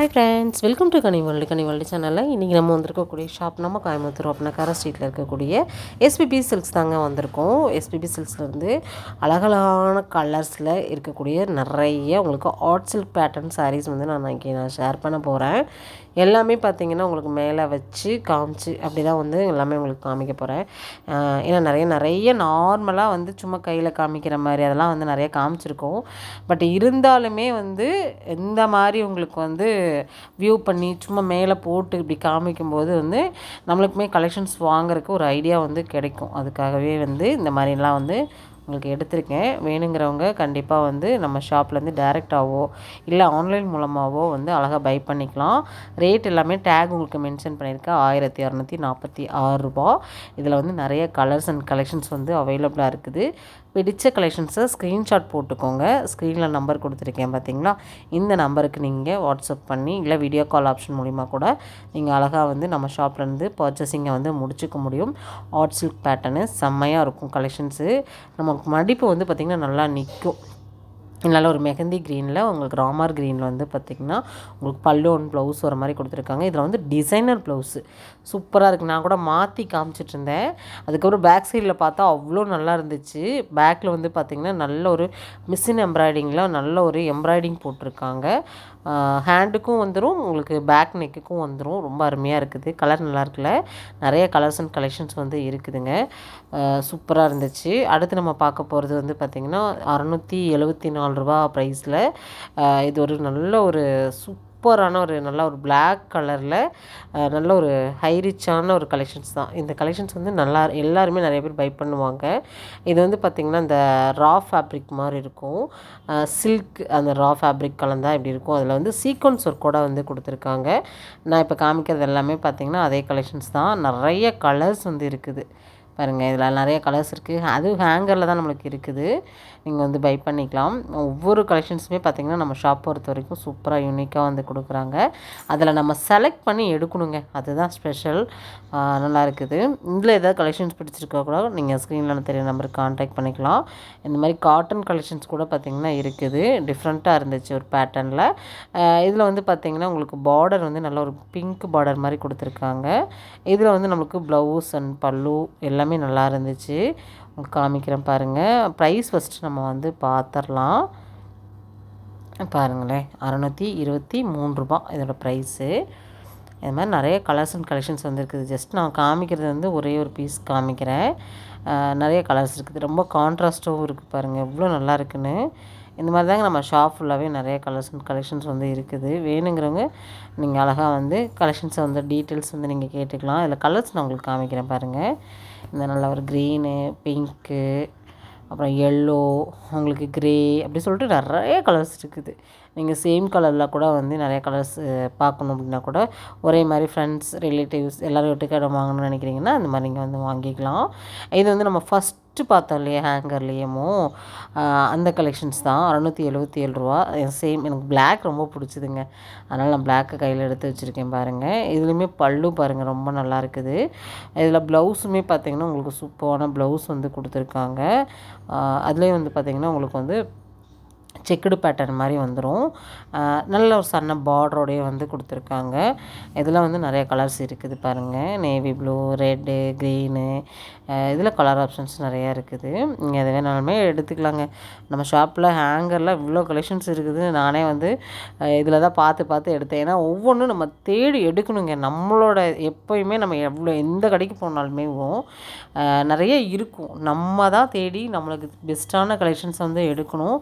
Hi friends welcome to கனிவல்டு கனிவல்டு சேனலில் இன்றைக்கி நம்ம வந்திருக்கக்கூடிய ஷாப் நம்ம கோயம்புத்தூர் அப்படின்னாக்கார ஸ்ட்ரீட்டில் இருக்கக்கூடிய எஸ்பிபி சில்க்ஸ் தாங்க வந்திருக்கோம். எஸ்பிபி சில்க்ஸ்லேருந்து அழகழகான கலர்ஸில் இருக்கக்கூடிய நிறைய உங்களுக்கு ஆர்ட் சில்க் பேட்டர்ன் சாரீஸ் வந்து நான் இன்றைக்கி நான் ஷேர் பண்ண போகிறேன் எல்லாமே பார்த்தீங்கன்னா உங்களுக்கு மேலே வச்சு காமிச்சு அப்படி தான் வந்து எல்லாமே உங்களுக்கு காமிக்க போகிறேன் ஏன்னா நிறைய நிறைய நார்மலாக வந்து சும்மா கையில் காமிக்கிற மாதிரி அதெல்லாம் வந்து நிறைய காமிச்சிருக்கோம். பட் இருந்தாலுமே வந்து இந்த மாதிரி உங்களுக்கு வந்து வியூ பண்ணி சும்மா மேலே போட்டு இப்படி காமிக்கும்போது வந்து நம்மளுக்குமே கலெக்ஷன்ஸ் வாங்குறதுக்கு ஒரு ஐடியா வந்து கிடைக்கும். அதுக்காகவே வந்து இந்த மாதிரிலாம் வந்து உங்களுக்கு எடுத்திருக்கேன். வேணுங்கிறவங்க கண்டிப்பாக வந்து நம்ம ஷாப்லேருந்து டேரெக்டாகவோ இல்லை ஆன்லைன் மூலமாகவோ வந்து அழகாக பை பண்ணிக்கலாம். ரேட் எல்லாமே டேக் உங்களுக்கு மென்ஷன் பண்ணியிருக்கேன். ஆயிரத்தி இரநூத்தி நாற்பத்தி ஆறு ரூபா இதில் வந்து நிறைய கலர்ஸ் அண்ட் கலெக்ஷன்ஸ் வந்து அவைலபிளாக இருக்குது. பிடித்த கலெக்ஷன்ஸை ஸ்க்ரீன்ஷாட் போட்டுக்கோங்க. ஸ்க்ரீனில் நம்பர் கொடுத்துருக்கேன் பார்த்தீங்களா இந்த நம்பருக்கு நீங்கள் வாட்ஸ்அப் பண்ணி இல்லை வீடியோ கால் ஆப்ஷன் மூலிமா கூட நீங்கள் அழகாக வந்து நம்ம ஷாப்லேருந்து பர்ச்சேசிங்கை வந்து முடிச்சுக்க முடியும். ஆர்ட் சில்க் பேட்டர்னு செம்மையாக இருக்கும் கலெக்ஷன்ஸு நம்ம மடிப்பு வந்து பார்த்திங்கன்னா நல்லா நிற்கும் நல்ல ஒரு மெஹந்தி க்ரீனில் உங்களுக்கு ராமர் க்ரீனில் வந்து பார்த்திங்கன்னா உங்களுக்கு பல்லு ஒன் ப்ளவுஸ் வர மாதிரி கொடுத்துருக்காங்க. இதில் வந்து டிசைனர் ப்ளவுஸு சூப்பராக இருக்குது நான் கூட மாற்றி காமிச்சிட்டு இருந்தேன். அதுக்கப்புறம் பேக் சைடில் பார்த்தா அவ்வளோ நல்லா இருந்துச்சு. பேக்கில் வந்து பார்த்திங்கன்னா நல்ல ஒரு மிஷின் எம்ப்ராய்டிங்கில் நல்ல ஒரு எம்ப்ராய்டிங் போட்டிருக்காங்க. ஹேண்டுக்கும் வந்துடும் உங்களுக்கு பேக் நெக்குக்கும் வந்துடும் ரொம்ப அருமையாக இருக்குது. கலர் நல்லா இருக்குல்ல? நிறைய கலர்ஸ் அண்ட் கலெக்ஷன்ஸ் வந்து இருக்குதுங்க. சூப்பராக இருந்துச்சு. அடுத்து நம்ம பார்க்க போகிறது வந்து பார்த்திங்கன்னா அறநூற்றி எழுபத்தி நாலு ரூபா ப்ரைஸில் இது ஒரு நல்ல ஒரு சூப் சூப்பரான ஒரு நல்ல ஒரு பிளாக் கலரில் நல்ல ஒரு ஹை ரிச்சான ஒரு கலெக்ஷன்ஸ் தான். இந்த கலெக்ஷன்ஸ் வந்து நல்லா எல்லாருமே நிறைய பேர் பை பண்ணுவாங்க. இது வந்து பார்த்திங்கன்னா இந்த ரா ஃபேப்ரிக் மாதிரி இருக்கும். சில்க் அந்த ரா ஃபேப்ரிக் கலந்தால் இப்படி இருக்கும். அதில் வந்து சீக்வன்ஸ் ஒர்க்கோட வந்து கொடுத்துருக்காங்க. நான் இப்போ காமிக்கிறது எல்லாமே பார்த்திங்கன்னா அதே கலெக்ஷன்ஸ் தான். நிறைய கலர்ஸ் வந்து இருக்குது. பாருங்கள் இதில் நிறைய கலர்ஸ் இருக்குது அதுவும் ஹேங்கரில் தான் நம்மளுக்கு இருக்குது. நீங்கள் வந்து பை பண்ணிக்கலாம். ஒவ்வொரு கலெக்ஷன்ஸுமே பார்த்திங்கன்னா நம்ம ஷாப் பொறுத்த வரைக்கும் சூப்பராக யூனிக்காக வந்து கொடுக்குறாங்க. அதில் நம்ம செலக்ட் பண்ணி எடுக்கணுங்க. அதுதான் ஸ்பெஷல் நல்லா இருக்குது. இதில் ஏதாவது கலெக்ஷன்ஸ் பிடிச்சிருக்கா கூட நீங்கள் ஸ்க்ரீனில் தெரிய நம்பருக்கு காண்டாக்ட் பண்ணிக்கலாம். இந்த மாதிரி காட்டன் கலெக்ஷன்ஸ் கூட பார்த்திங்கன்னா இருக்குது. டிஃப்ரெண்ட்டாக இருந்துச்சு ஒரு பேட்டர்னில் இதில் வந்து பார்த்திங்கன்னா உங்களுக்கு பார்டர் வந்து நல்ல ஒரு பிங்க் பார்டர் மாதிரி கொடுத்துருக்காங்க. இதில் வந்து நம்மளுக்கு ப்ளவுஸ் அண்ட் பல்லு எல்லாமே நல்லா இருந்துச்சு. உங்களுக்கு காமிக்கிறேன் பாருங்கள் ப்ரைஸ் ஃபஸ்ட்டு நம்ம வந்து பார்த்துடலாம் பாருங்களேன். அறநூற்றி இருபத்தி மூணு ரூபா இதோட ப்ரைஸு இது மாதிரி நிறைய கலர்ஸ் அண்ட் கலெக்ஷன்ஸ் வந்துருக்குது. ஜஸ்ட் நான் காமிக்கிறது வந்து ஒரே ஒரு பீஸ் காமிக்கிறேன். நிறைய கலர்ஸ் இருக்குது. ரொம்ப கான்ட்ராஸ்ட்டாகவும் இருக்குது பாருங்கள் எவ்வளோ நல்லா இருக்குன்னு. இந்த மாதிரி தாங்க நம்ம ஷாப் ஃபுல்லாகவே நிறைய கலர்ஸ் கலெக்ஷன்ஸ் வந்து இருக்குது. வேணுங்கிறவங்க நீங்கள் அழகாக வந்து கலெக்ஷன்ஸை வந்து டீட்டெயில்ஸ் வந்து நீங்கள் கேட்டுக்கலாம். இதில் கலர்ஸ் நான் உங்களுக்கு காமிக்கிறேன் பாருங்கள் இந்த நல்ல ஒரு க்ரீனு பிங்க்கு அப்புறம் எல்லோ உங்களுக்கு க்ரே அப்படி சொல்லிட்டு நிறைய கலர்ஸ் இருக்குது. நீங்கள் சேம் கலரில் கூட வந்து நிறைய கலர்ஸ் பார்க்கணும் அப்படின்னா கூட ஒரே மாதிரி ஃப்ரெண்ட்ஸ் ரிலேட்டிவ்ஸ் எல்லோரும் ஒட்டுக்காட வாங்கணும்னு நினைக்கிறீங்கன்னா அந்த மாதிரி நீங்கள் வந்து வாங்கிக்கலாம். இது வந்து நம்ம ஃபஸ்ட் ஃபஸ்ட்டு பார்த்தோம் இல்லையா ஹேங்கர்லேயுமோ அந்த கலெக்ஷன்ஸ் தான். அறநூற்றி எழுபத்தி ஏழு ரூபா. சேம் எனக்கு பிளாக் ரொம்ப பிடிச்சிதுங்க. அதனால் நான் பிளாக்கை கையில் எடுத்து வச்சுருக்கேன் பாருங்கள் இதுலேயுமே பல்லு பாருங்கள் ரொம்ப நல்லா இருக்குது. இதில் ப்ளவுஸுமே பார்த்திங்கன்னா உங்களுக்கு சூப்பரான ப்ளவுஸ் வந்து கொடுத்துருக்காங்க. அதுலேயும் வந்து பார்த்திங்கன்னா உங்களுக்கு வந்து செக்குடு பேட்டர்ன் மாதிரி வந்துடும் நல்ல ஒரு சன்ன பார்டரோடையே வந்து கொடுத்துருக்காங்க. இதில் வந்து நிறைய கலர்ஸ் இருக்குது பாருங்கள் நேவி ப்ளூ ரெட்டு க்ரீனு இதில் கலர் ஆப்ஷன்ஸ் நிறையா இருக்குது. நீங்கள் எது வேணாலுமே எடுத்துக்கலாங்க. நம்ம ஷாப்பில் ஹேங்கரில் இவ்வளோ கலெக்ஷன்ஸ் இருக்குது. நானே வந்து இதில் தான் பார்த்து பார்த்து எடுத்தேன். ஏன்னா ஒவ்வொன்றும் நம்ம தேடி எடுக்கணுங்க. நம்மளோட எப்போயுமே நம்ம எவ்வளோ எந்த கடைக்கு போனாலுமே நிறைய இருக்கும். நம்ம தான் தேடி நம்மளுக்கு பெஸ்ட்டான கலெக்ஷன்ஸ் வந்து எடுக்கணும்.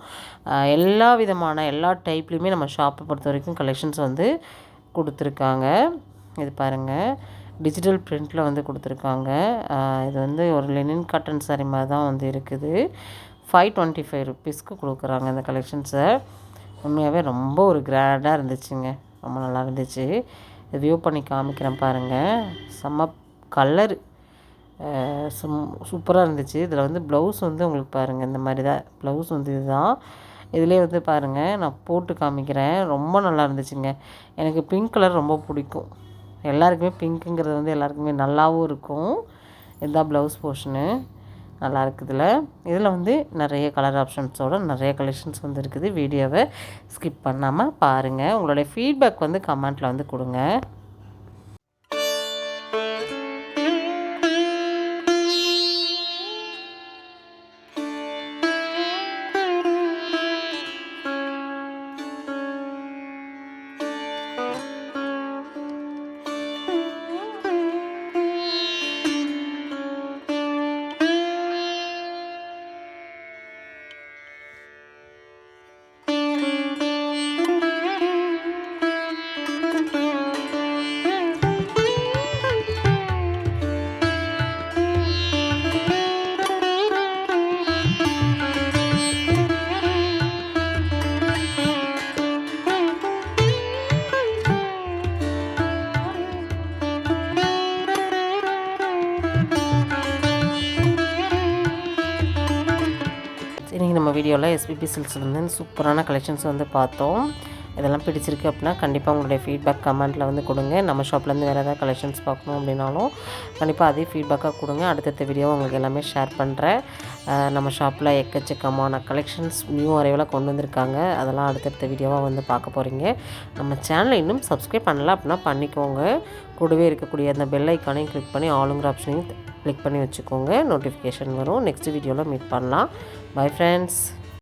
எல்லா விதமான எல்லா டைப்லேயுமே நம்ம ஷாப்பை பொறுத்த வரைக்கும் கலெக்ஷன்ஸ் வந்து கொடுத்துருக்காங்க. இது பாருங்கள் டிஜிட்டல் ப்ரிண்ட்டில் வந்து கொடுத்துருக்காங்க. இது வந்து ஒரு லெனின் காட்டன் சாரி மாதிரி தான் வந்து இருக்குது. ஃபைவ் டுவெண்ட்டி ஃபைவ் ருப்பீஸ்க்கு கொடுக்குறாங்க இந்த கலெக்ஷன்ஸை உண்மையாகவே ரொம்ப ஒரு கிராண்டாக இருந்துச்சுங்க. ரொம்ப நல்லா இருந்துச்சு. வியூ பண்ணி காமிக்கிறேன் பாருங்கள் செம்ம கலர் சும் சூப்பராக இருந்துச்சு. இதில் வந்து ப்ளவுஸ் வந்து உங்களுக்கு பாருங்கள் இந்த மாதிரி தான். ப்ளவுஸ் வந்து இதுதான். இதிலே வந்து பாருங்கள் நான் போட்டு காமிக்கிறேன். ரொம்ப நல்லா இருந்துச்சுங்க. எனக்கு பிங்க் கலர் ரொம்ப பிடிக்கும். எல்லாருக்குமே பிங்க்குங்கிறது வந்து எல்லாருக்குமே நல்லாவும் இருக்கும். இதுதான் ப்ளவுஸ் போர்ஷனு நல்லா இருக்குதுல. இதில் வந்து நிறைய கலர் ஆப்ஷன்ஸோட நிறைய கலெக்ஷன்ஸ் வந்து இருக்குது. வீடியோவை ஸ்கிப் பண்ணாமல் பாருங்கள் உங்களுடைய ஃபீட்பேக் வந்து கமெண்ட்டில் வந்து கொடுங்க. நம்ம வீடியோவில் எஸ்பிபி சில்ஸ்லேருந்து சூப்பரான கலெக்ஷன்ஸ் வந்து பார்த்தோம். இதெல்லாம் பிடிச்சிருக்கு அப்படின்னா கண்டிப்பாக உங்களுடைய ஃபீட்பேக் கமெண்ட்டில் வந்து கொடுங்க. நம்ம ஷாப்லேருந்து வேறு ஏதாவது கலெக்ஷன்ஸ் பார்க்கணும் அப்படின்னாலும் கண்டிப்பாக அதே ஃபீட்பேக்காக கொடுங்க. அடுத்தடுத்த வீடியோ உங்களுக்கு எல்லாமே ஷேர் பண்ணுறேன் நம்ம ஷாப்பில் எக்கச்சக்கமான கலெக்ஷன்ஸ் நியூ அரைவில் கொண்டு வந்திருக்காங்க. அதெல்லாம் அடுத்தடுத்த வீடியோவாக வந்து பார்க்க போகிறீங்க நம்ம சேனலை இன்னும் சப்ஸ்கிரைப் பண்ணல அப்படின்னா பண்ணிக்கோங்க. கூடவே இருக்கக்கூடிய அந்த பெல் ஐக்கானையும் கிளிக் பண்ணி ஆளுங்கிற ஆப்ஷனையும் கிளிக் பண்ணி வச்சுக்கோங்க. நோட்டிஃபிகேஷன் வரும். நெக்ஸ்ட் வீடியோவில் மீட் பண்ணலாம். Bye friends